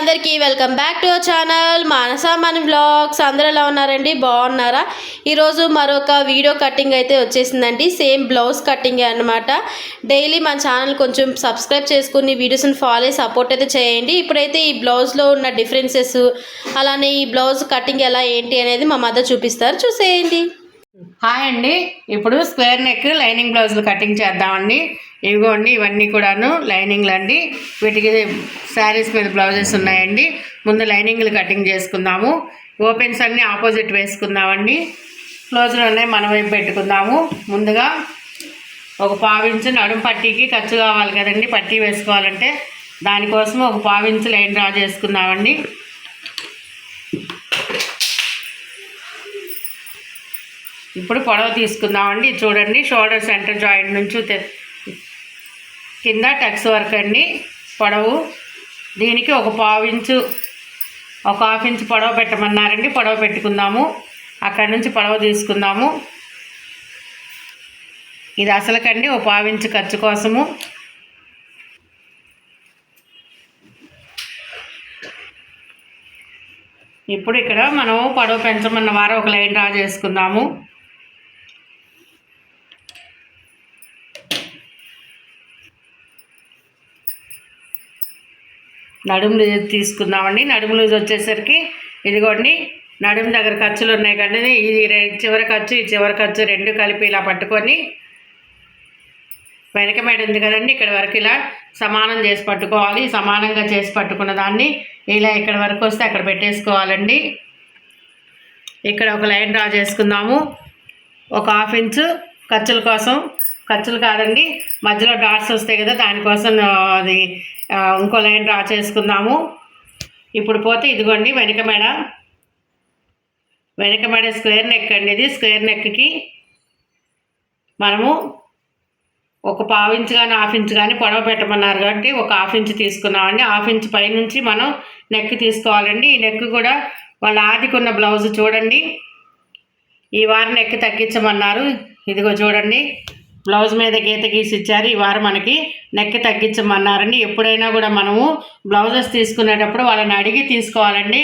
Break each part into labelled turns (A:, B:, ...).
A: అందరికీ welcome back to our channel Manasa మన vlogs అందరూ ఎలా ఉన్నారండి? బాగున్నారా? ఈరోజు మరొక వీడియో కటింగ్ అయితే వచ్చేసిందండి. సేమ్ బ్లౌజ్ కటింగే అన్నమాట. డైలీ మన ఛానల్ కొంచెం సబ్స్క్రైబ్ చేసుకుని వీడియోస్ని ఫాలో అయ్యి సపోర్ట్ అయితే చేయండి. ఇప్పుడైతే ఈ బ్లౌజ్లో ఉన్న డిఫరెన్సెస్ అలానే ఈ బ్లౌజ్ కటింగ్ ఎలా ఏంటి అనేది మా మదర్ చూపిస్తారు. చూసేయండి.
B: హాయ్ అండి. ఇప్పుడు స్క్వేర్ నెక్ లైనింగ్ బ్లౌజులు కటింగ్ చేద్దామండి. ఇవిగోండి ఇవన్నీ కూడాను లైనింగ్లు అండి. వీటికి శారీస్ మీద బ్లౌజెస్ ఉన్నాయండి. ముందు లైనింగ్లు కటింగ్ చేసుకుందాము. ఓపెన్స్ అన్నీ ఆపోజిట్ వేసుకుందామండి. క్లోజ్లోనే మన వైపు పెట్టుకుందాము. ముందుగా ఒక పావించు నడుము పట్టీకి ఖర్చు కావాలి కదండి పట్టీ వేసుకోవాలంటే. దానికోసం ఒక పావించు లైన్ డ్రా చేసుకుందామండి. ఇప్పుడు పొడవ తీసుకుందామండి. చూడండి షోల్డర్ సెంటర్ జాయింట్ నుంచి తె- కింద టక్స్ వర్క్ అండి పొడవు. దీనికి ఒక పావు ఇంచు ఒక హాఫ్ ఇంచ్ పొడవ పెట్టమన్నారండి పొడవ పెట్టుకుందాము. అక్కడి నుంచి పొడవ తీసుకుందాము. ఇది అసలుకండి ఒక పావు ఇంచు ఖర్చు కోసము. ఇప్పుడు ఇక్కడ మనం పొడవ పెంచమన్న వారు ఒక లైన్ డ్రా చేసుకుందాము. నడుము లూజ్ తీసుకుందామండి. నడుము లూజ్ వచ్చేసరికి ఇదిగోండి. నడుము దగ్గర ఖర్చులు ఉన్నాయి కదండి. ఇది చివరి ఖర్చు ఈ చివరి ఖర్చు రెండు కలిపి ఇలా పట్టుకొని వెనక మేడ ఉంది కదండి. ఇక్కడ వరకు ఇలా సమానం చేసి పట్టుకోవాలి. సమానంగా చేసి పట్టుకున్న దాన్ని ఇలా ఇక్కడ వరకు వస్తే అక్కడ పెట్టేసుకోవాలండి. ఇక్కడ ఒక లైన్ డ్రా చేసుకుందాము. ఒక హాఫ్ ఇంచు ఖర్చుల కోసం. ఖర్చులు కాదండి. మధ్యలో డాట్స్ వస్తాయి కదా దానికోసం అది ఇంకో లైన్ డ్రా చేసుకుందాము. ఇప్పుడు పోతే ఇదిగోండి వెనక మెడ. వెనక మెడ స్క్వేర్ నెక్ అండి ఇది స్క్వేర్ నెక్కి మనము ఒక పావు ఇంచు కానీ హాఫ్ ఇంచ్ కానీ పొడవ పెట్టమన్నారు కాబట్టి ఒక హాఫ్ ఇంచ్ తీసుకున్నామండి. హాఫ్ ఇంచ్ పైనుంచి మనం నెక్ తీసుకోవాలండి. ఈ నెక్ కూడా వాళ్ళ ఆదికున్న బ్లౌజ్ చూడండి. ఈ వారం నెక్ తగ్గించమన్నారు. ఇదిగో చూడండి. బ్లౌజ్ మీద గీత గీసి ఇచ్చారు ఈ వారం మనకి నెక్ తగ్గించమన్నారండి. ఎప్పుడైనా కూడా మనము బ్లౌజెస్ తీసుకునేటప్పుడు వాళ్ళని అడిగి తీసుకోవాలండి.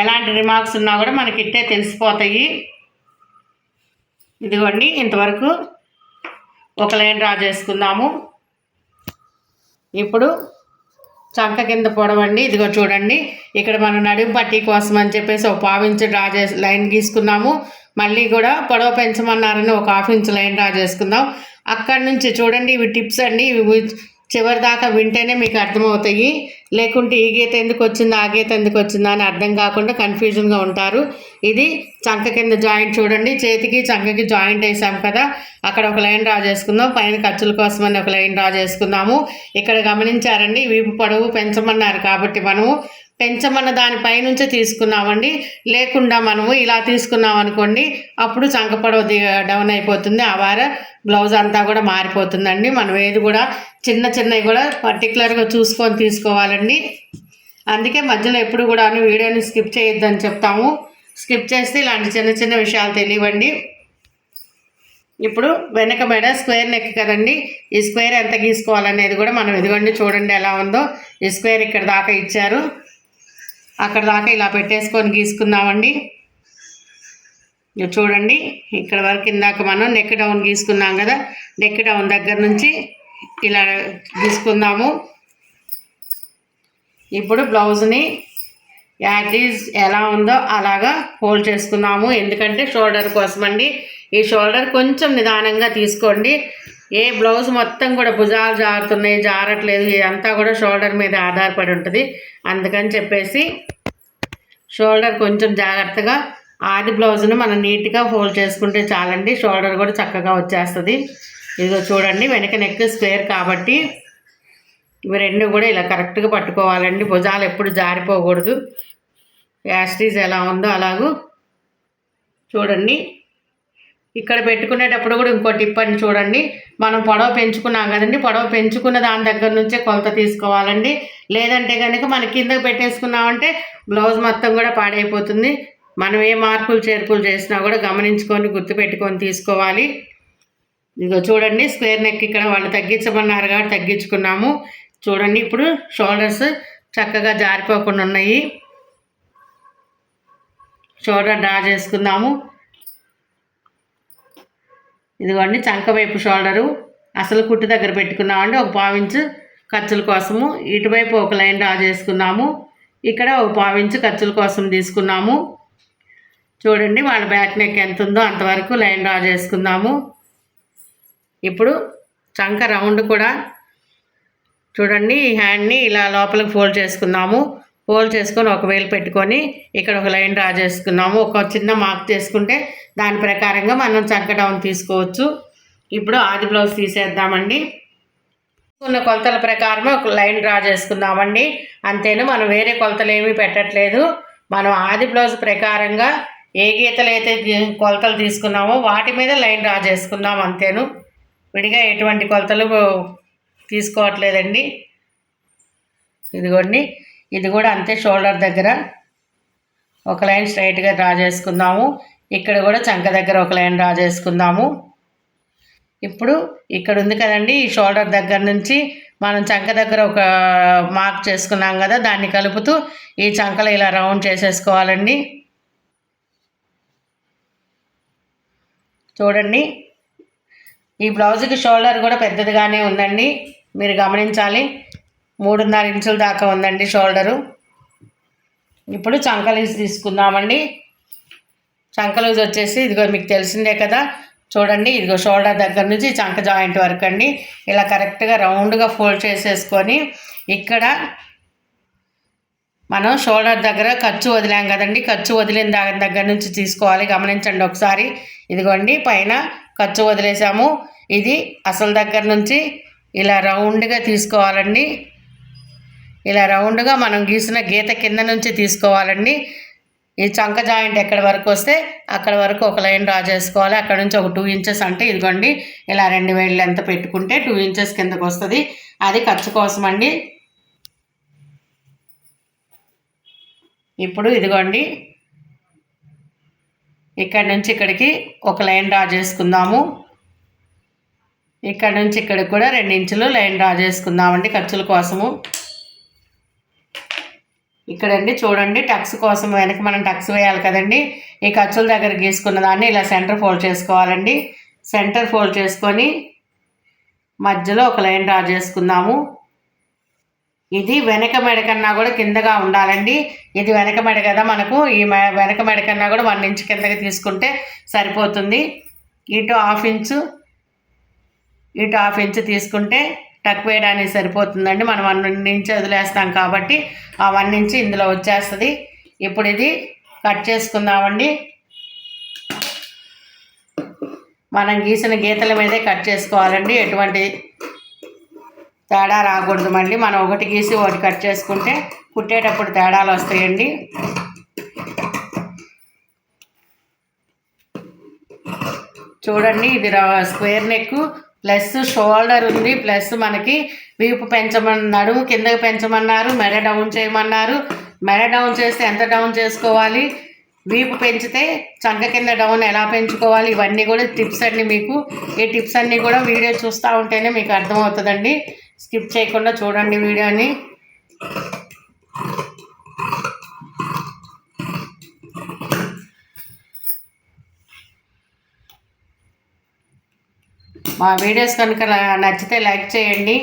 B: ఎలాంటి రిమార్క్స్ ఉన్నా కూడా మనకి ఇట్టే తెలిసిపోతాయి. ఇదిగోండి ఇంతవరకు ఒక లైన్ డ్రా చేసుకుందాము. ఇప్పుడు చంక కింద పొడవండి. ఇదిగో చూడండి ఇక్కడ మనం నడుము పట్టీ కోసం అని చెప్పేసి ఒక పావు ఇంచు డ్రా చేసి లైన్ గీసుకున్నాము. మళ్ళీ కూడా పొడవ పెంచమన్నారని ఒక హాఫ్ ఇంచ్ లైన్ డ్రా చేసుకుందాం. అక్కడి నుంచి చూడండి ఇవి టిప్స్ అండి. ఇవి చివరి దాకా వింటేనే మీకు అర్థమవుతాయి. లేకుంటే ఈ గీత ఎందుకు వచ్చిందా ఆ గీత ఎందుకు వచ్చిందా అని అర్థం కాకుండా కన్ఫ్యూజన్గా ఉంటారు. ఇది చంక కింద జాయింట్ చూడండి. చేతికి చంకకి జాయింట్ వేసాం కదా. అక్కడ ఒక లైన్ డ్రా చేసుకుందాం. పైన ఖర్చుల కోసమని ఒక లైన్ డ్రా చేసుకుందాము. ఇక్కడ గమనించారండి వీపు పొడవు పెంచమన్నారు కాబట్టి మనము పెంచమన్న దానిపై నుంచే తీసుకున్నామండి. లేకుండా మనము ఇలా తీసుకున్నాం అనుకోండి అప్పుడు చంకపడవ డౌన్ అయిపోతుంది. ఆ వార బ్లౌజ్ అంతా కూడా మారిపోతుందండి. మనం ఏది కూడా చిన్న చిన్నవి కూడా పర్టికులర్గా చూసుకొని తీసుకోవాలండి. అందుకే మధ్యలో ఎప్పుడు కూడా వీడియోని స్కిప్ చేయొద్దని చెప్తాము. స్కిప్ చేస్తే ఇలాంటి చిన్న చిన్న విషయాలు తెలియవండి ఇప్పుడు వెనక మెడ స్క్వేర్ నెక్ కదండి. ఈ స్క్వేర్ ఎంత గీసుకోవాలనేది కూడా మనం ఎదుగండి చూడండి ఎలా ఉందో. ఈ స్క్వేర్ ఇక్కడ దాకా ఇచ్చారు. అక్కడ దాకా ఇలా పెట్టేసుకొని గీసుకుందామండి. చూడండి ఇక్కడ వరకు ఇందాక మనం నెక్ డౌన్ గీసుకున్నాం కదా నెక్ డౌన్ దగ్గర నుంచి ఇలా గీసుకుందాము. ఇప్పుడు బ్లౌజ్ని యాట్ ఎలా ఉందో అలాగా హోల్డ్ చేసుకుందాము ఎందుకంటే షోల్డర్ కోసం అండి ఈ షోల్డర్ కొంచెం నిదానంగా తీసుకోండి. ఏ బ్లౌజ్ మొత్తం కూడా భుజాలు జారుతున్నాయి జారట్లేదు ఇదంతా కూడా షోల్డర్ మీద ఆధారపడి ఉంటుంది. అందుకని చెప్పేసి షోల్డర్ కొంచెం జాగ్రత్తగా ఆది బ్లౌజ్ను మనం నీట్గా ఫోల్డ్ చేసుకుంటే చాలండి. షోల్డర్ కూడా చక్కగా వచ్చేస్తుంది. ఇదిగో చూడండి వెనక నెక్ స్క్వేర్ కాబట్టి ఇవి రెండు కూడా ఇలా కరెక్ట్గా పట్టుకోవాలండి. భుజాలు ఎప్పుడు జారిపోకూడదు. యాస్టీజ్ ఎలా ఉందో అలాగూ చూడండి. ఇక్కడ పెట్టుకునేటప్పుడు కూడా ఇంకో టిప్ అని చూడండి. మనం పొడవ పెంచుకున్నాం కదండి పొడవ పెంచుకున్న దాని దగ్గర నుంచే కొలత తీసుకోవాలండి. లేదంటే కనుక మన కిందకి పెట్టేసుకున్నామంటే బ్లౌజ్ మొత్తం కూడా పాడైపోతుంది. మనం ఏ మార్పులు చేర్పులు చేసినా కూడా గమనించుకొని గుర్తుపెట్టుకొని తీసుకోవాలి. ఇదిగో చూడండి స్క్వేర్ నెక్ ఇక్కడ వాళ్ళు తగ్గించమన్నారు కాబట్టి తగ్గించుకున్నాము. చూడండి ఇప్పుడు షోల్డర్స్ చక్కగా జారిపోకుండా ఉన్నాయి. షోల్డర్ డ్రా చేసుకుందాము. ఇదిగోండి చంక వైపు షోల్డరు. అసలు కుట్టు దగ్గర పెట్టుకున్నామండి ఒక పావించు ఖర్చుల కోసము ఇటువైపు ఒక లైన్ డ్రా చేసుకున్నాము. ఇక్కడ ఒక పావించు ఖర్చుల కోసం తీసుకున్నాము. చూడండి వాళ్ళ బ్యాక్ నెక్ ఎంత ఉందో అంతవరకు లైన్ డ్రా చేసుకుందాము ఇప్పుడు చంక రౌండ్ కూడా చూడండి ఈ హ్యాండ్ని ఇలా లోపలికి ఫోల్డ్ చేసుకున్నాము. ఫోల్డ్ చేసుకొని ఒక వేలు పెట్టుకొని ఇక్కడ ఒక లైన్ డ్రా చేసుకున్నాము. ఒక చిన్న మార్క్ చేసుకుంటే దాని ప్రకారంగా మనం చంక డౌన్ తీసుకోవచ్చు. ఇప్పుడు ఆది బ్లౌజ్ తీసేద్దామండి. ఉన్న కొలతల ప్రకారమే ఒక లైన్ డ్రా చేసుకుందామండి. అంతేను మనం వేరే కొలతలు ఏమీ పెట్టట్లేదు. మనం ఆది బ్లౌజ్ ప్రకారంగా ఏ గీతలు అయితే కొలతలు తీసుకున్నామో వాటి మీద లైన్ డ్రా చేసుకున్నాం అంతేను. విడిగా ఎటువంటి కొలతలు తీసుకోవట్లేదండి. ఇదిగోండి ఇది కూడా అంతే షోల్డర్ దగ్గర ఒక లైన్ స్ట్రైట్గా డ్రా చేసుకుందాము. ఇక్కడ కూడా చంక దగ్గర ఒక లైన్ డ్రా చేసుకుందాము. ఇప్పుడు ఇక్కడ ఉంది కదండి ఈ షోల్డర్ దగ్గర నుంచి మనం చంక దగ్గర ఒక మార్క్ చేసుకున్నాం కదా దాన్ని కలుపుతూ ఈ చంకలు ఇలా రౌండ్ చేసేసుకోవాలండి. చూడండి ఈ బ్లౌజ్కి షోల్డర్ కూడా పెద్దదిగానే ఉందండి. మీరు గమనించాలి మూడున్నర ఇంచుల దాకా ఉందండి షోల్డరు. ఇప్పుడు చంకలూజ్ తీసుకుందామండి. చంకలూజ్ వచ్చేసి ఇదిగో మీకు తెలిసిందే కదా చూడండి ఇదిగో షోల్డర్ దగ్గర నుంచి చంక జాయింట్ వరకు అండి. ఇలా కరెక్ట్గా రౌండ్గా ఫోల్డ్ చేసేసుకొని ఇక్కడ మనం షోల్డర్ దగ్గర ఖర్చు వదిలాం కదండి. ఖర్చు వదిలిన దాని దగ్గర నుంచి తీసుకోవాలి. గమనించండి ఒకసారి. ఇదిగోండి పైన ఖర్చు వదిలేసాము. ఇది అసలు దగ్గర నుంచి ఇలా రౌండ్గా తీసుకోవాలండి. ఇలా రౌండ్గా మనం గీసిన గీత కింద నుంచి తీసుకోవాలండి. ఈ చంక జాయింట్ ఎక్కడి వరకు వస్తే అక్కడ వరకు ఒక లైన్ డ్రా చేసుకోవాలి. అక్కడ నుంచి ఒక టూ ఇంచెస్ అంటే ఇదిగోండి ఇలా రెండు వేలు ఎంత పెట్టుకుంటే టూ ఇంచెస్ కిందకు వస్తుంది. అది ఖర్చు కోసం అండి. ఇప్పుడు ఇదిగోండి ఇక్కడ నుంచి ఇక్కడికి ఒక లైన్ డ్రా చేసుకుందాము. ఇక్కడ నుంచి ఇక్కడికి కూడా రెండు ఇంచులు లైన్ డ్రా చేసుకుందామండి ఖర్చుల కోసము. ఇక్కడండి చూడండి టక్స్ కోసం వెనక మనం టక్స్ వేయాలి కదండి. ఈ ఖర్చుల దగ్గర గీసుకున్న దాన్ని ఇలా సెంటర్ ఫోల్డ్ చేసుకోవాలండి. సెంటర్ ఫోల్డ్ చేసుకొని మధ్యలో ఒక లైన్ డ్రా చేసుకుందాము. ఇది వెనక మెడ కన్నా కూడా కిందగా ఉండాలండి. ఇది వెనక మెడ కదా మనకు ఈ మె- వెనక మెడ కన్నా కూడా వన్ ఇంచ్ కిందకి తీసుకుంటే సరిపోతుంది. ఇటు హాఫ్ ఇంచు ఇటు హాఫ్ ఇంచ్ తీసుకుంటే టక్ వేయడానికి సరిపోతుందండి. మనం వన్ నుంచి వదిలేస్తాం కాబట్టి ఆ వన్ ఇందులో వచ్చేస్తుంది. ఇప్పుడు ఇది కట్ చేసుకుందామండి. మనం గీసిన గీతల మీదే కట్ చేసుకోవాలండి. ఎటువంటి తేడా రాకూడదు మళ్ళీ మనం ఒకటి గీసి ఒకటి కట్ చేసుకుంటే కుట్టేటప్పుడు తేడాలు వస్తాయండి. చూడండి ఇది స్క్వేర్ నెక్ ప్లస్ షోల్డర్ ఉంది. ప్లస్ మనకి వీపు పెంచమన్నాడు నడుము కిందకి పెంచమన్నారు మెడ డౌన్ చేయమన్నారు. మెడ డౌన్ చేస్తే ఎంత డౌన్ చేసుకోవాలి? వీపు పెంచితే చంక కింద డౌన్ ఎలా పెంచుకోవాలి? ఇవన్నీ కూడా టిప్స్ అండి మీకు. ఈ టిప్స్ అన్నీ కూడా వీడియో చూస్తూ ఉంటేనే మీకు అర్థమవుతుందండి. స్కిప్ చేయకుండా చూడండి వీడియోని. మా వీడియోస్ కనుక నచ్చితే లైక్ చేయండి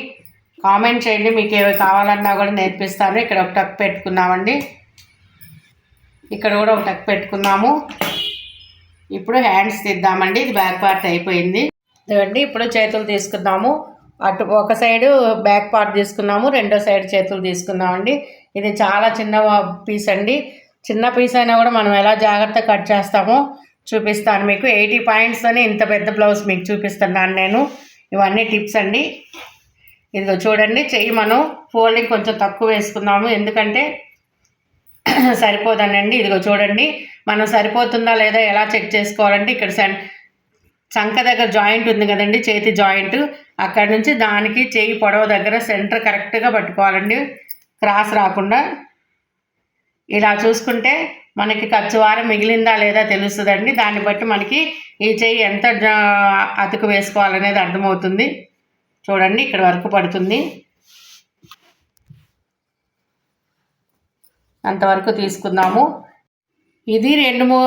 B: కామెంట్ చేయండి మీకు ఏవి కావాలన్నా కూడా నేర్పిస్తాను. ఇక్కడ ఒక టక్ పెట్టుకున్నామండి. ఇక్కడ కూడా ఒక టక్ పెట్టుకున్నాము. ఇప్పుడు హ్యాండ్స్ తీద్దామండి. ఇది బ్యాక్ పార్ట్ అయిపోయింది. చూడండి ఇప్పుడు చేతులు తీసుకున్నాము అటు ఒక సైడు బ్యాక్ పార్ట్ తీసుకున్నాము రెండో సైడ్ చేతులు తీసుకున్నామండి ఇది చాలా చిన్న పీస్ అండి. చిన్న పీస్ అయినా కూడా మనం ఎలా జాగ్రత్త కట్ చేస్తామో చూపిస్తాను. మీకు ఎయిటీ పాయింట్స్తోనే ఇంత పెద్ద బ్లౌజ్ మీకు చూపిస్తున్నాను నేను. ఇవన్నీ టిప్స్ అండి. ఇదిగో చూడండి చెయ్యి మనం ఫోల్డింగ్ కొంచెం తక్కువ వేసుకుందాము. ఎందుకంటే సరిపోదనండి. ఇదిగో చూడండి మనం సరిపోతుందా లేదా ఎలా చెక్ చేసుకోవాలంటే ఇక్కడ సెన్ చంక దగ్గర జాయింట్ ఉంది కదండి చేతి జాయింట్. అక్కడ నుంచి దానికి చేయి పొడవ దగ్గర సెంటర్ కరెక్ట్గా పట్టుకోవాలండి. క్రాస్ రాకుండా. ఇలా చూసుకుంటే మనకి ఖర్చు వారం మిగిలిందా లేదా తెలుస్తుందండి. దాన్ని బట్టి మనకి ఈ చెయ్యి ఎంత అతుకు వేసుకోవాలనేది అర్థమవుతుంది. చూడండి ఇక్కడ వరకు పడుతుంది. అంతవరకు తీసుకుందాము. ఇది రెండు మూ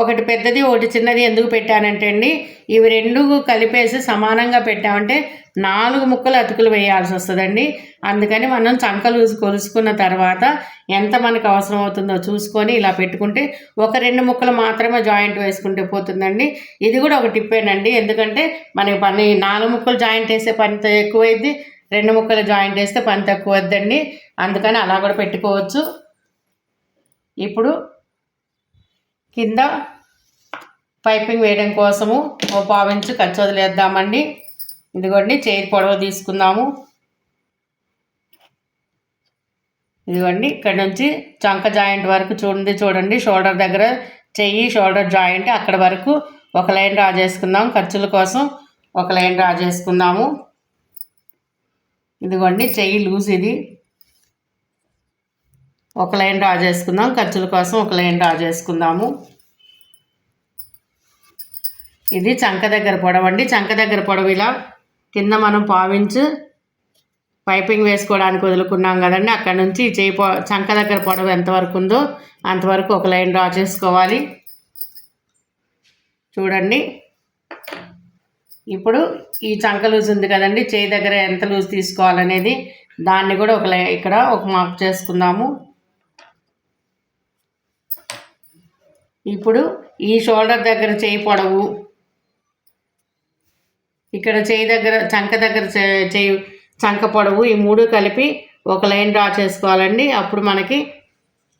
B: ఒకటి పెద్దది ఒకటి చిన్నది ఎందుకు పెట్టానంటే అండి ఇవి రెండు కలిపేసి సమానంగా పెట్టామంటే నాలుగు ముక్కలు అతుకులు వేయాల్సి వస్తుందండి. అందుకని మనం చంకలు కొలుసుకున్న తర్వాత ఎంత మనకు అవసరం అవుతుందో చూసుకొని ఇలా పెట్టుకుంటే ఒక రెండు ముక్కలు మాత్రమే జాయింట్ వేసుకుంటే పోతుందండి. ఇది కూడా ఒక టిప్పేనండి ఎందుకంటే మనకి పని నాలుగు ముక్కలు జాయింట్ వేసే పని ఎక్కువైద్ది రెండు ముక్కలు జాయింట్ వేస్తే పని తక్కువ వద్దండి అందుకని అలా కూడా పెట్టుకోవచ్చు. ఇప్పుడు కింద పైపింగ్ వేయడం కోసము ఓ పావించు ఖర్చు వదిలేద్దామండి ఇదిగోండి చేయి పొడవ తీసుకుందాము. ఇదిగోండి ఇక్కడ నుంచి చంక జాయింట్ వరకు చూడండి చూడండి షోల్డర్ దగ్గర చెయ్యి షోల్డర్ జాయింట్ అక్కడ వరకు ఒక లైన్ డ్రా చేసుకుందాం. ఖర్చుల కోసం ఒక లైన్ డ్రా చేసుకుందాము. ఇదిగోండి చెయ్యి లూజ్ ఇది. ఒక లైన్ డ్రా చేసుకుందాం. ఖర్చుల కోసం ఒక లైన్ డ్రా చేసుకుందాము. ఇది చంక దగ్గర పొడవండి. అండి చంక దగ్గర పొడవు ఇలా కింద మనం పావించు. పైపింగ్ వేసుకోవడానికి వదులుకున్నాం కదండి. అక్కడ నుంచి చేయి పొ చంక దగ్గర పొడవు ఎంతవరకు ఉందో అంతవరకు ఒక లైన్ డ్రా చేసుకోవాలి. చూడండి. ఇప్పుడు ఈ చంక లూజ్ ఉంది కదండి. చేయి దగ్గర ఎంత లూజ్ తీసుకోవాలనేది దాన్ని కూడా ఒక లై ఇక్కడ ఒక మార్క్ చేసుకుందాము. ఇప్పుడు ఈ షోల్డర్ దగ్గర చేయి పొడవు ఇక్కడ చేయి దగ్గర చంక దగ్గర చే- చేయి చంక పొడవు ఈ మూడు కలిపి ఒక లైన్ డ్రా చేసుకోవాలండి. అప్పుడు మనకి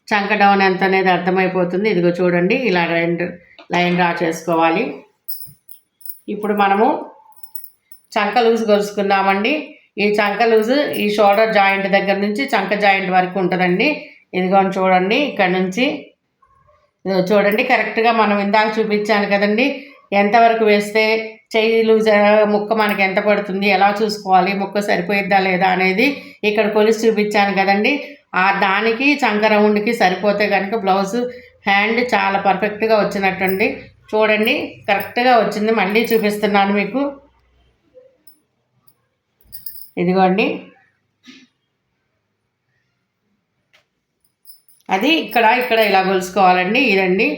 B: చంక డౌన్ ఎంత అనేది అర్థమైపోతుంది. ఇదిగో చూడండి ఇలా లైన్ లైన్ డ్రా చేసుకోవాలి. ఇప్పుడు మనము చంక లూజ్ కొలుసుకుందామండి ఈ చంక లూజ్ ఈ షోల్డర్ జాయింట్ దగ్గర నుంచి చంక జాయింట్ వరకు ఉంటుందండి. ఇదిగోని చూడండి ఇక్కడ నుంచి చూడండి కరెక్ట్గా మనం ఇందాక చూపించాను కదండి. ఎంతవరకు వేస్తే చెయ్యి లూజ్ ముక్క మనకి ఎంత పడుతుంది ఎలా చూసుకోవాలి ముక్క సరిపోయిద్దా లేదా అనేది ఇక్కడ కొలిసి చూపించాను కదండి. ఆ దానికి చంక రౌండ్కి సరిపోతే కనుక బ్లౌజ్ హ్యాండ్ చాలా పర్ఫెక్ట్గా వచ్చినట్టండి చూడండి కరెక్ట్గా వచ్చింది. మళ్ళీ చూపిస్తున్నాను మీకు. ఇదిగోండి. అది ఇక్కడ ఇక్కడ ఇలా కొలుసుకోవాలండి ఇదండి.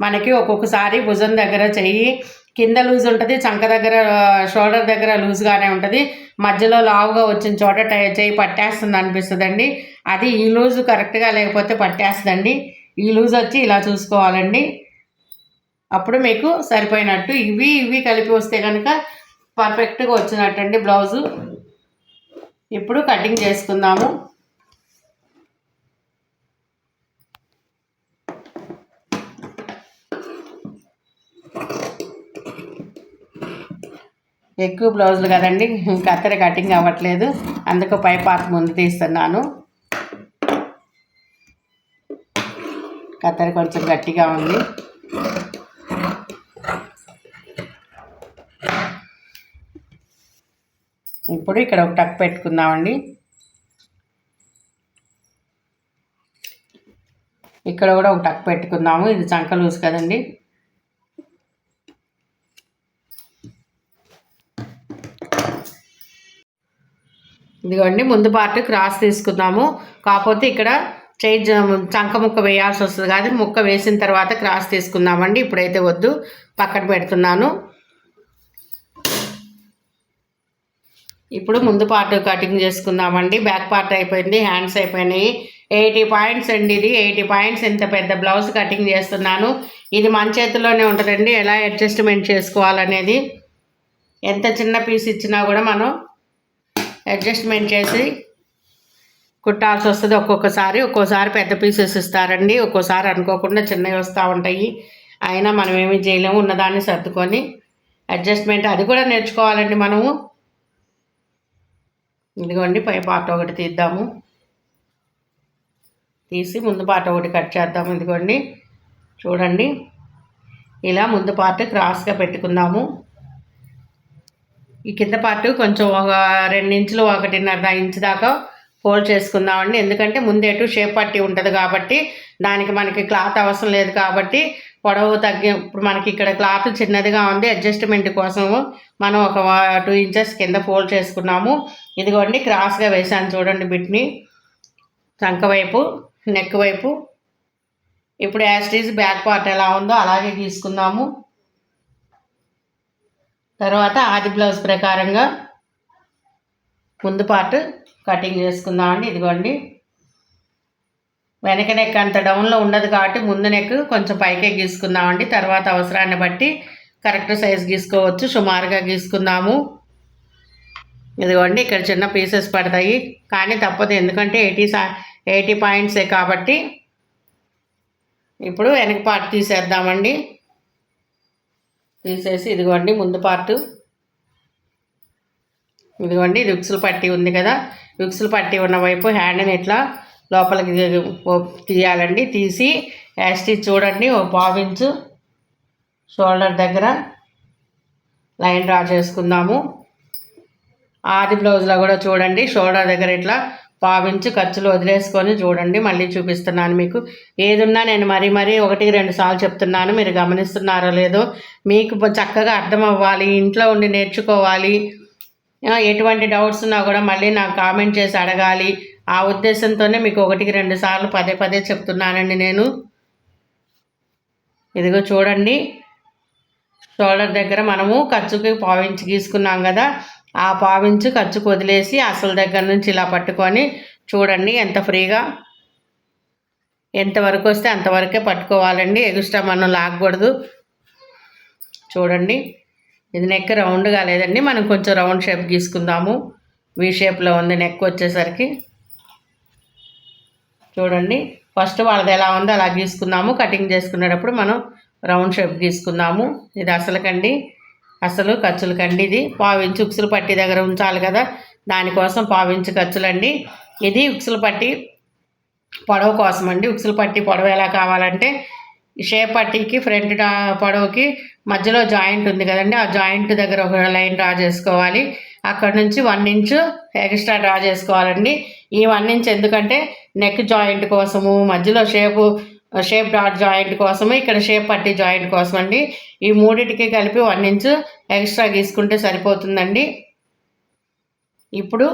B: మనకి ఒక్కొక్కసారి భుజం దగ్గర చెయ్యి కింద లూజ్ ఉంటుంది చంక దగ్గర షోల్డర్ దగ్గర లూజ్గానే ఉంటుంది. మధ్యలో లావుగా వచ్చిన చోట టై చేయి పట్టేస్తుంది అనిపిస్తుందండి. అది ఈ లూజ్ కరెక్ట్గా లేకపోతే పట్టేస్తుందండి. ఈ లూజ్ వచ్చి ఇలా చూసుకోవాలండి. అప్పుడు మీకు సరిపోయినట్టు ఇవి ఇవి కలిపి వస్తే కనుక పర్ఫెక్ట్గా వచ్చినట్టండి బ్లౌజు. ఇప్పుడు కటింగ్ చేసుకుందాము. ఎక్కువ బ్లౌజులు కదండి కత్తెర కటింగ్ అవ్వట్లేదు. అందుకు పై పార్ట్ ముందు తీస్తున్నాను. కత్తెర కొంచెం గట్టిగా ఉంది. ఇప్పుడు ఇక్కడ ఒక టక్ పెట్టుకుందామండి. ఇక్కడ కూడా ఒక టక్ పెట్టుకుందాము. ఇది చంక లూజ్ కదండి. ఇదిగోండి ముందు పార్ట్ క్రాస్ తీసుకుందాము. కాకపోతే ఇక్కడ చేయి చంక ముక్క వేయాల్సి వస్తుంది కాదు. ముక్క వేసిన తర్వాత క్రాస్ తీసుకుందామండి. ఇప్పుడైతే వద్దు. పక్కన పెడుతున్నాను. ఇప్పుడు ముందు పార్ట్ కటింగ్ చేసుకుందామండి. బ్యాక్ పార్ట్ అయిపోయింది. హ్యాండ్స్ అయిపోయినాయి. ఎయిటీ పాయింట్స్ అండి ఇది. ఎయిటీ పాయింట్స్ ఇంత పెద్ద బ్లౌజ్ కటింగ్ చేస్తున్నాను. ఇది మన చేతిలోనే ఉంటుందండి. ఎలా అడ్జస్ట్మెంట్ చేసుకోవాలనేది. ఎంత చిన్న పీస్ ఇచ్చినా కూడా మనం అడ్జస్ట్మెంట్ చేసి కుట్టాల్సి వస్తుంది ఒక్కొక్కసారి. ఒక్కోసారి పెద్ద పీసెస్ ఇస్తారండి. ఒక్కోసారి అనుకోకుండా చిన్నవి వస్తూ ఉంటాయి. అయినా మనం ఏమీ చేయలేము. ఉన్నదాన్ని సర్దుకొని అడ్జస్ట్మెంట్ అది కూడా నేర్చుకోవాలండి మనము. ఇదిగోండి పై పాట ఒకటి తీద్దాము. తీసి ముందు పాట ఒకటి కట్ చేద్దాము. ఇదిగోండి చూడండి. ఇలా ముందు పార్ట్ క్రాస్గా పెట్టుకుందాము. ఈ కింద పార్ట్ కొంచెం ఒక రెండు ఇంచులు ఒకటిన్నర ఇంచు దాకా ఫోల్డ్ చేసుకుందామండి. ఎందుకంటే ముందేటు షేప్ పట్టి ఉంటుంది కాబట్టి దానికి మనకి క్లాత్ అవసరం లేదు కాబట్టి పొడవు తగ్గి ఇప్పుడు మనకి ఇక్కడ క్లాత్ చిన్నదిగా ఉంది. అడ్జస్ట్మెంట్ కోసము మనం ఒక టూ ఇంచెస్ కింద ఫోల్డ్ చేసుకున్నాము. ఇదిగోండి క్రాస్గా వేసాను చూడండి బిట్ని. చంక వైపు నెక్ వైపు. ఇప్పుడు యాస్టీజ్ బ్యాక్ పార్ట్ ఎలా ఉందో అలాగే తీసుకుందాము తర్వాత ఆది బ్లౌజ్ ప్రకారంగా ముందు పార్ట్ కటింగ్ చేసుకుందామండి ఇదిగోండి. వెనక నెక్ అంత డౌన్లో ఉండదు కాబట్టి ముందు నెక్ కొంచెం పైకే గీసుకుందామండి. తర్వాత అవసరాన్ని బట్టి కరెక్ట్ సైజ్ గీసుకోవచ్చు సుమారుగా గీసుకుందాము. ఇదిగోండి ఇక్కడ చిన్న పీసెస్ పడతాయి. కానీ తప్పదు ఎందుకంటే ఎయిటీ సా ఎయిటీ పాయింట్సే కాబట్టి ఇప్పుడు వెనక పార్ట్ తీసేద్దామండి. తీసేసి ఇదిగోండి ముందు పార్ట్. ఇదిగోండి ఇది ఉక్సులు పట్టి ఉంది కదా. విక్సులు పట్టి ఉన్న వైపు హ్యాండ్ని ఇట్లా లోపలికి తీయాలండి. తీసి యాస్టీ చూడండి ఒక పావించు షోల్డర్ దగ్గర లైన్ డ్రా చేసుకుందాము. ఆది బ్లౌజ్లో కూడా చూడండి షోల్డర్ దగ్గర ఇట్లా పావించి ఖర్చులు వదిలేసుకొని చూడండి మళ్ళీ చూపిస్తున్నాను మీకు. ఏదున్నా నేను మరీ మరీ ఒకటి రెండు సార్లు చెప్తున్నాను మీరు గమనిస్తున్నారో లేదో మీకు చక్కగా అర్థం అవ్వాలి ఇంట్లో ఉండి నేర్చుకోవాలి. ఎటువంటి డౌట్స్ ఉన్నా కూడా మళ్ళీ నాకు కామెంట్ చేసి అడగాలి. ఆ ఉద్దేశంతోనే మీకు ఒకటికి రెండు సార్లు పదే పదే చెప్తున్నానండి నేను. ఇదిగో చూడండి షోల్డర్ దగ్గర మనము ఖర్చుకి పావించి గీసుకున్నాం కదా. ఆ పావించు ఖర్చుకు వదిలేసి అసలు దగ్గర నుంచి ఇలా పట్టుకొని చూడండి ఎంత ఫ్రీగా. ఎంతవరకు వస్తే అంతవరకే పట్టుకోవాలండి. ఎగుస్ట్రా మనం లాగకూడదు. చూడండి. ఇది నెక్ రౌండ్గా లేదండి. మనం కొంచెం రౌండ్ షేప్ గీసుకుందాము. వి షేప్లో ఉంది నెక్ వచ్చేసరికి. చూడండి. ఫస్ట్ వాళ్ళది ఎలా ఉందో అలా గీసుకుందాము. కటింగ్ చేసుకునేటప్పుడు మనం రౌండ్ షేప్ గీసుకుందాము. ఇది అసలుకండి. అసలు ఖర్చులకండి ఇది. పావించి ఉక్సులు పట్టి దగ్గర ఉంచాలి కదా. దానికోసం పావించి ఖర్చులండి. ఇది ఉక్సులు పట్టి పొడవు కోసం అండి ఉక్సులు పట్టి పొడవు ఎలా కావాలంటే షేప్ పట్టీకి ఫ్రంట్ పొడవకి పొడవుకి మధ్యలో జాయింట్ ఉంది కదండి. ఆ జాయింట్ దగ్గర ఒక లైన్ డ్రా చేసుకోవాలి. అక్కడ నుంచి వన్ ఇంచు ఎక్స్ట్రా డ్రా చేసుకోవాలండి. ఈ వన్ ఇంచ్ ఎందుకంటే నెక్ జాయింట్ కోసము మధ్యలో షేపు షేప్ డాట్ జాయింట్ కోసము ఇక్కడ షేప్ పట్టి జాయింట్ కోసం అండి ఈ మూడింటికి కలిపి వన్ ఇంచు ఎక్స్ట్రా గీసుకుంటే సరిపోతుందండి. ఇప్పుడు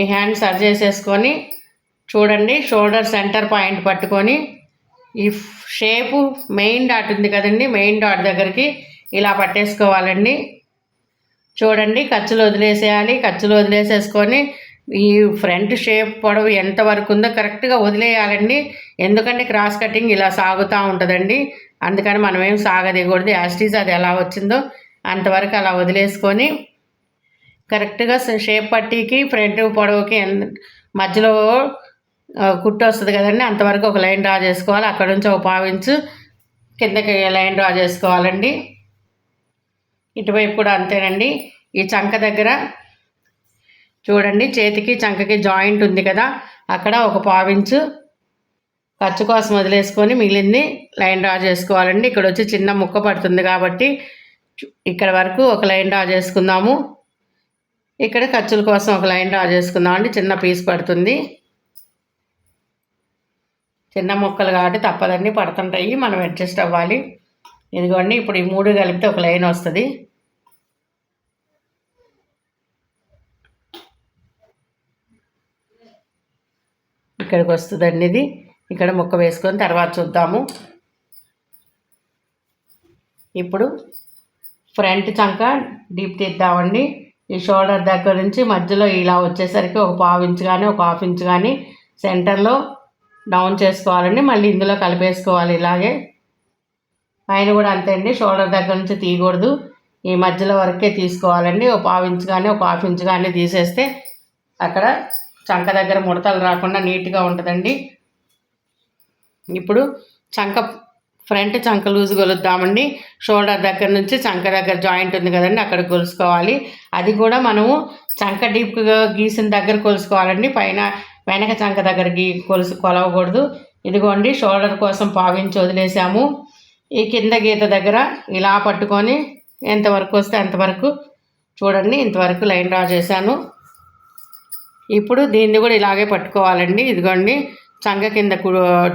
B: ఈ హ్యాండ్ సర్ చేసేసుకొని చూడండి షోల్డర్ సెంటర్ పాయింట్ పట్టుకొని ఈ షేపు మెయిన్ డాట్ ఉంది కదండి మెయిన్ డాట్ దగ్గరికి ఇలా పట్టేసుకోవాలండి. చూడండి ఖర్చులు వదిలేసేయాలి ఖర్చులు వదిలేసేసుకొని ఈ ఫ్రంట్ షేప్ పొడవు ఎంతవరకు ఉందో కరెక్ట్గా వదిలేయాలండి. ఎందుకంటే క్రాస్ కటింగ్ ఇలా సాగుతూ ఉంటుందండి. అందుకని మనం ఏం సాగదీయకూడదు. యాస్టీస్ అది ఎలా వచ్చిందో అంతవరకు అలా వదిలేసుకొని కరెక్ట్గా షేప్ పట్టీకి ఫ్రంట్ పొడవుకి ఎన్- మధ్యలో కుట్టు వస్తుంది కదండి. అంతవరకు ఒక లైన్ డ్రా చేసుకోవాలి. అక్కడ నుంచి ఒక పావించు కిందకి లైన్ డ్రా చేసుకోవాలండి. ఇటువైపు కూడా అంతేనండి. ఈ చంక దగ్గర చూడండి చేతికి చంకకి జాయింట్ ఉంది కదా అక్కడ ఒక పావించు ఖర్చు కోసం వదిలేసుకొని మిగిలింది లైన్ డ్రా చేసుకోవాలండి. ఇక్కడ వచ్చి చిన్న ముక్క పడుతుంది కాబట్టి ఇక్కడ వరకు ఒక లైన్ డ్రా చేసుకుందాము. ఇక్కడ ఖర్చుల కోసం ఒక లైన్ డ్రా చేసుకుందాం అండి చిన్న పీస్ పడుతుంది. చిన్న ముక్కలు కాబట్టి తప్పదండి పడుతుంటాయి మనం అడ్జస్ట్ అవ్వాలి. ఇదిగోండి ఇప్పుడు ఈ మూడు కలిపితే ఒక లైన్ వస్తుంది. ఇక్కడికి వస్తుందండి ఇది. ఇక్కడ ముక్క వేసుకొని తర్వాత చూద్దాము. ఇప్పుడు ఫ్రంట్ చంక డీప్ తీద్దామండి. ఈ షోల్డర్ దగ్గర నుంచి మధ్యలో ఇలా వచ్చేసరికి ఒక పావు ఇంచ్ కానీ ఒక హాఫ్ ఇంచ్ కానీ సెంటర్లో డౌన్ చేసుకోవాలండి. మళ్ళీ ఇందులో కలిపేసుకోవాలి ఇలాగే. పైన కూడా అంతే అండి. షోల్డర్ దగ్గర నుంచి తీయకూడదు. ఈ మధ్యలో వరకే తీసుకోవాలండి. ఒక పావు ఇంచ్ కానీ ఒక హాఫ్ ఇంచ్ కానీ తీసేస్తే అక్కడ చంక దగ్గర ముడతలు రాకుండా నీట్గా ఉంటుందండి. ఇప్పుడు చంక ఫ్రంట్ చంక లూజ్ కొలుద్దామండి షోల్డర్ దగ్గర నుంచి చంక దగ్గర జాయింట్ ఉంది కదండి అక్కడ కొలుసుకోవాలి అది కూడా మనము చంక డీప్గా గీసిన దగ్గర కొలుసుకోవాలండి. పైన వెనక చంక దగ్గర గీ కొలుసు కొలవకూడదు. ఇదిగోండి షోల్డర్ కోసం పావించి వదిలేసాము. ఈ కింద గీత దగ్గర ఇలా పట్టుకొని ఎంతవరకు వస్తే అంతవరకు చూడండి ఇంతవరకు లైన్ డ్రా చేశాను. ఇప్పుడు దీన్ని కూడా ఇలాగే పట్టుకోవాలండి. ఇదిగోండి చంక కింద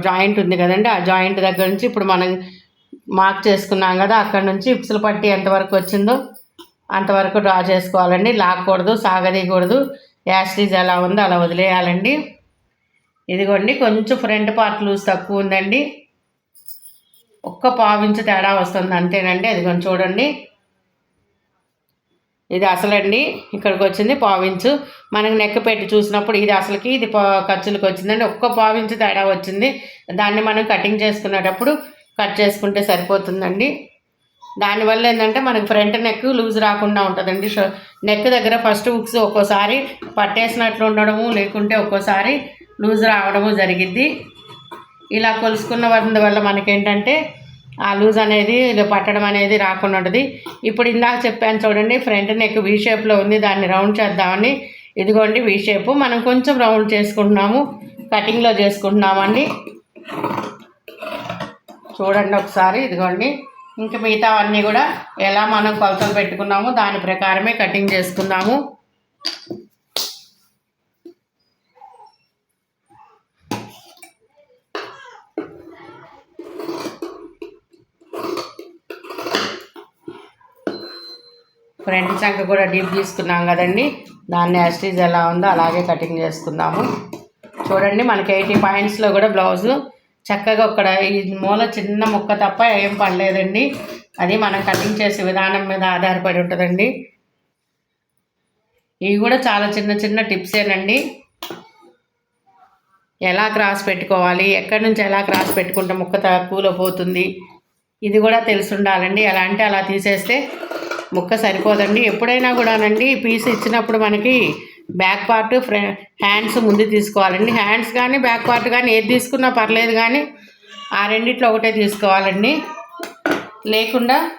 B: జాయింట్ ఉంది కదండి ఆ జాయింట్ దగ్గర నుంచి ఇప్పుడు మనం మార్క్ చేసుకున్నాం కదా అక్కడ నుంచి ఇప్సులు పట్టి ఎంతవరకు వచ్చిందో అంతవరకు డ్రా చేసుకోవాలండి. లాక్కూడదు సాగదీయకూడదు. యాస్టీజ్ ఎలా ఉందో అలా వదిలేయాలండి. ఇదిగోండి కొంచెం ఫ్రంట్ పార్ట్ లూజ్ తక్కువ ఉందండి. ఒక్క పావించు తేడా వస్తుంది అంతేనండి. ఇదిగోండి చూడండి. ఇది అసలండి ఇక్కడికి వచ్చింది పావించు మనకు నెక్క పెట్టి చూసినప్పుడు ఇది అసలుకి ఇది పా ఖర్చులకు వచ్చిందండి. ఒక్క పావించు తేడా వచ్చింది. దాన్ని మనం కటింగ్ చేసుకునేటప్పుడు కట్ చేసుకుంటే సరిపోతుందండి. దానివల్ల ఏంటంటే మనకి ఫ్రంట్ నెక్ లూజ్ రాకుండా ఉంటుందండి. షో నెక్ దగ్గర ఫస్ట్ హుక్స్ ఒక్కోసారి పట్టేసినట్లు ఉండడము లేకుంటే ఒక్కోసారి లూజ్ రావడము జరిగిద్ది. ఇలా కొలుసుకున్న వల్ల మనకేంటంటే ఆ లూజ్ అనేది పట్టడం అనేది రాకుండా ఉంటుంది. ఇప్పుడు ఇందాక చెప్పాను చూడండి ఫ్రంట్ నెక్ వీ షేప్లో ఉంది దాన్ని రౌండ్ చేద్దామని. ఇదిగోండి వీ షేప్ మనం కొంచెం రౌండ్ చేసుకుంటున్నాము కటింగ్లో చేసుకుంటున్నామండి. చూడండి ఒకసారి ఇదిగోండి. ఇంకా మిగతా అన్నీ కూడా ఎలా మనం కొలతలు పెట్టుకున్నామో దాని ప్రకారమే కటింగ్ చేసుకున్నాము ఫ్రంట్ చంక కూడా డీప్ తీసుకున్నాం కదండి. దాన్ని యాస్టీజ్ ఎలా ఉందో అలాగే కటింగ్ చేసుకుందాము. చూడండి మనకి ఎయిటీ పాయింట్స్లో కూడా బ్లౌజు చక్కగా ఇక్కడ ఈ మూల చిన్న ముక్క తప్ప ఏం పడలేదండి. అది మనం కటింగ్ చేసే విధానం మీద ఆధారపడి ఉంటుందండి. ఇవి కూడా చాలా చిన్న చిన్న టిప్సేనండి ఎలా క్రాస్ పెట్టుకోవాలి ఎక్కడి నుంచి ఎలా క్రాస్ పెట్టుకుంటే ముక్క తక్కువలో పోతుంది ఇది కూడా తెలిసి ఉండాలండి. ఎలా అంటే అలా తీసేస్తే ముక్క సరిపోదండి. ఎప్పుడైనా కూడానండి పీస్ ఇచ్చినప్పుడు మనకి బ్యాక్ పార్ట్ ఫ్ర హ్యాండ్స్ ముందు తీసుకోవాలండి. హ్యాండ్స్ కానీ బ్యాక్ పార్ట్ కానీ ఏది తీసుకున్నా పర్లేదు కానీ ఆ రెండిట్లో ఒకటే తీసుకోవాలండి. లేకుండా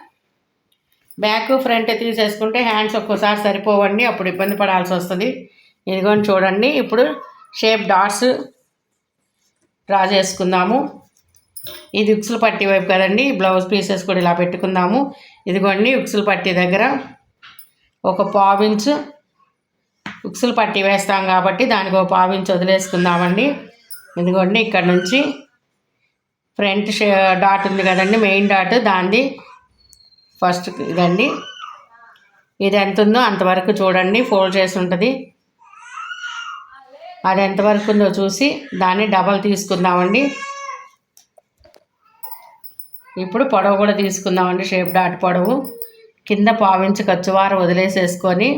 B: బ్యాక్ ఫ్రంట్ తీసేసుకుంటే హ్యాండ్స్ ఒక్కోసారి సరిపోవండి. అప్పుడు ఇబ్బంది పడాల్సి వస్తుంది. ఇదిగోని చూడండి. ఇప్పుడు షేప్ డాట్స్ డ్రా చేసుకుందాము. ఇది ఉక్సులు పట్టి వైపు కదండి బ్లౌజ్ పీసెస్ కూడా ఇలా పెట్టుకుందాము. ఇదిగోండి ఉక్సులు పట్టి దగ్గర ఒక పావించు ఉక్సులు పట్టి వేస్తాం కాబట్టి దానికి ఒక పావించి వదిలేసుకుందామండి. ఇదిగోండి ఇక్కడ నుంచి ఫ్రంట్ డాట్ ఉంది కదండి మెయిన్ డాట్ దాన్ని ఫస్ట్ ఇదండి. ఇది ఎంత ఉందో అంతవరకు చూడండి ఫోల్డ్ చేసి ఉంటుంది. అది ఎంతవరకు ఉందో చూసి దాన్ని డబల్ తీసుకుందామండి. ఇప్పుడు పొడవు కూడా తీసుకుందామండి షేప్ డాట్ పొడవు. కింద పావించి ఖర్చువారు వదిలేసేసుకొని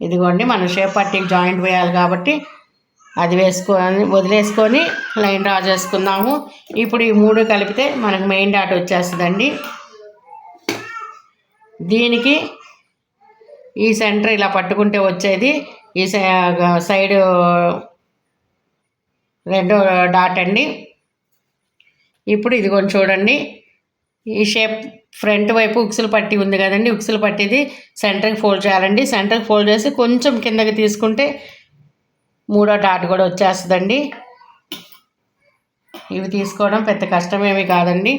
B: ఇదిగోండి మనం షేప్ పట్టికి జాయింట్ వేయాలి కాబట్టి అది వేసుకొని వదిలేసుకొని లైన్ డ్రా చేసుకుందాము ఇప్పుడు ఈ మూడు కలిపితే మనకు మెయిన్ డాట్ వచ్చేస్తుందండి. దీనికి ఈ సెంటర్ ఇలా పట్టుకుంటే వచ్చేది ఈ సైడ్ రెండో డాట్ అండి. ఇప్పుడు ఇదిగోండి చూడండి. ఈ షేప్ ఫ్రంట్ వైపు ఉక్సులు పట్టి ఉంది కదండి. ఉక్సులు పట్టిది సెంటర్కి ఫోల్డ్ చేయాలండి. సెంటర్కి ఫోల్డ్ చేసి కొంచెం కిందకి తీసుకుంటే మూడో డాట్ కూడా వచ్చేస్తుందండి. ఇవి తీసుకోవడం పెద్ద కష్టమేమి కాదండి.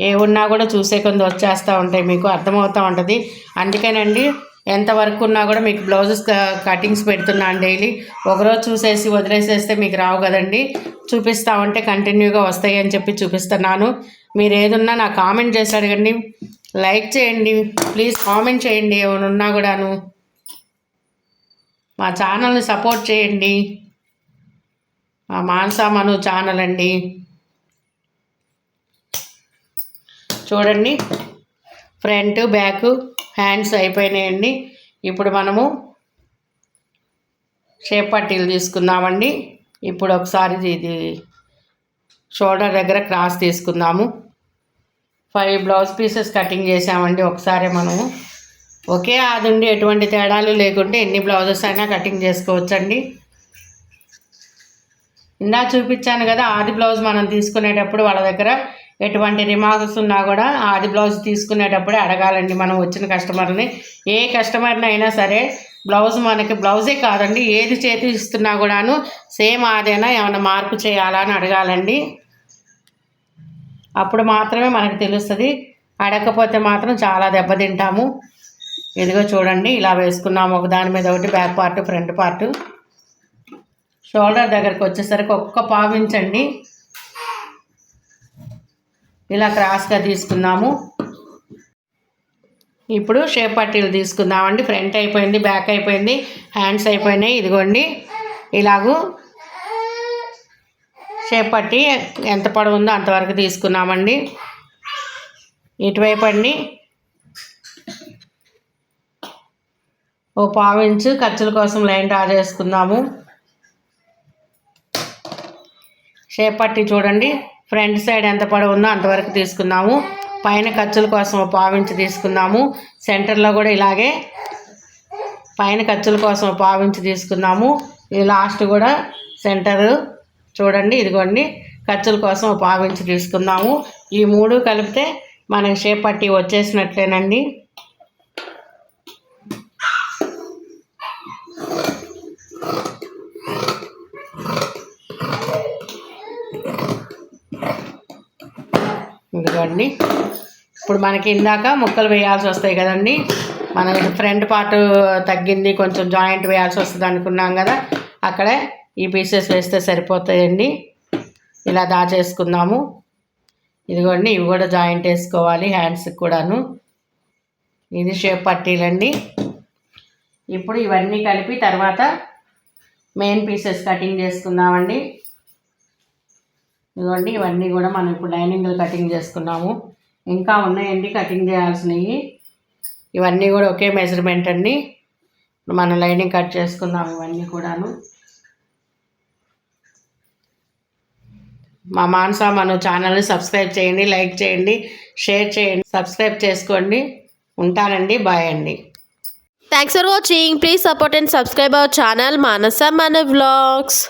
B: ఏ ఉన్నా కూడా చూసే కొంత వచ్చేస్తూ ఉంటాయి. మీకు అర్థమవుతూ ఉంటుంది. అందుకేనండి ఎంత వర్క్ ఉన్నా కూడా మీకు బ్లౌజెస్ కటింగ్స్ పెడుతున్నాను డైలీ. ఒకరోజు చూసేసి వదిలేసేస్తే మీకు రావు కదండి. చూపిస్తా ఉంటే కంటిన్యూగా వస్తాయి అని చెప్పి చూపిస్తున్నాను. మీరు ఏదున్నా నాకు కామెంట్ చేసి అడగండి. లైక్ చేయండి. ప్లీజ్ కామెంట్ చేయండి ఏమైనా ఉన్నా కూడాను. మా ఛానల్ని సపోర్ట్ చేయండి. మా మానసా మను ఛానల్ అండి. చూడండి. Front back. హ్యాండ్స్ అయిపోయినాయండి. ఇప్పుడు మనము షేప్ పట్టీలు తీసుకుందామండి. ఇప్పుడు ఒకసారి ఇది షోల్డర్ దగ్గర క్రాస్ తీసుకుందాము. ఫైవ్ బ్లౌజ్ పీసెస్ కటింగ్ చేసామండి ఒకసారి మనము. ఒకే ఆదుండి ఎటువంటి తేడాలు లేకుంటే ఎన్ని బ్లౌజెస్ అయినా కటింగ్ చేసుకోవచ్చండి. ఇందా చూపించాను కదా ఆది బ్లౌజ్ మనం తీసుకునేటప్పుడు వాళ్ళ దగ్గర ఎటువంటి రిమార్క్స్ ఉన్నా కూడా ఆది బ్లౌజ్ తీసుకునేటప్పుడే అడగాలండి మనం వచ్చిన కస్టమర్ని. ఏ కస్టమర్ని అయినా సరే బ్లౌజ్ మనకి బ్లౌజే కాదండి ఏది చేతి ఇస్తున్నా కూడాను సేమ్ అదేనా ఏమైనా మార్పు చేయాలా అని అడగాలండి. అప్పుడు మాత్రమే మనకు తెలుస్తుంది. అడగకపోతే మాత్రం చాలా దెబ్బతింటాము. ఇదిగో చూడండి ఇలా వేసుకున్నాము. ఒక దాని మీద ఒకటి back part front part. Shoulder దగ్గరకు వచ్చేసరికి ఒక్క పావించండి ఇలా క్రాస్గా తీసుకున్నాము ఇప్పుడు షేప్ పట్టీలు తీసుకుందామండి. ఫ్రంట్ అయిపోయింది బ్యాక్ అయిపోయింది హ్యాండ్స్ అయిపోయినాయి ఇదిగోండి. ఇలాగూ షేప్ పట్టి ఎంత పొడవు ఉందో అంతవరకు తీసుకున్నామండి. ఇటువైపు అండి. ఓ పావించు ఖర్చుల కోసం లైన్ డ్రా చేసుకుందాము. షేప్ పట్టి చూడండి. ఫ్రంట్ సైడ్ ఎంత పొడవు ఉందో అంతవరకు తీసుకున్నాము పైన ఖర్చుల కోసం పావించి తీసుకున్నాము సెంటర్లో కూడా ఇలాగే పైన ఖర్చుల కోసం పావించి తీసుకున్నాము ఇది లాస్ట్ కూడా సెంటర్ చూడండి ఇదిగోండి. ఖర్చుల కోసం పావించి తీసుకున్నాము ఈ మూడు కలిపితే మనకి షేప్ పట్టి వచ్చేసినట్లేనండి. ఇదిగోండి ఇప్పుడు మనకి ఇందాక ముక్కలు వేయాల్సి వస్తాయి కదండి. మన ఫ్రంట్ పార్ట్ తగ్గింది కొంచెం జాయింట్ వేయాల్సి వస్తుంది అనుకున్నాం కదా. అక్కడే ఈ పీసెస్ వేస్తే సరిపోతాయండి. ఇలా దాచేసుకుందాము. ఇదిగోండి ఇవి కూడా జాయింట్ వేసుకోవాలి హ్యాండ్స్కి కూడాను. ఇది షేప్ పట్టీలండి. ఇప్పుడు ఇవన్నీ కలిపి తర్వాత మెయిన్ పీసెస్ కటింగ్ చేసుకుందామండి. ఇదిగోండి ఇవన్నీ కూడా మనం ఇప్పుడు లైనింగ్లు కటింగ్ చేసుకున్నాము. ఇంకా ఉన్నాయండి కటింగ్ చేయాల్సినవి. ఇవన్నీ కూడా ఒకే మెజర్మెంట్ అండి. మనం లైనింగ్ కట్ చేసుకుందాం ఇవన్నీ కూడాను. మా మానస మన ఛానల్ని సబ్స్క్రైబ్ చేయండి లైక్ చేయండి షేర్ చేయండి సబ్స్క్రైబ్ చేసుకోండి. ఉంటానండి బాయ్ అండి.
A: Thanks for watching please support and subscribe our channel Manasa మన వ్లాగ్స్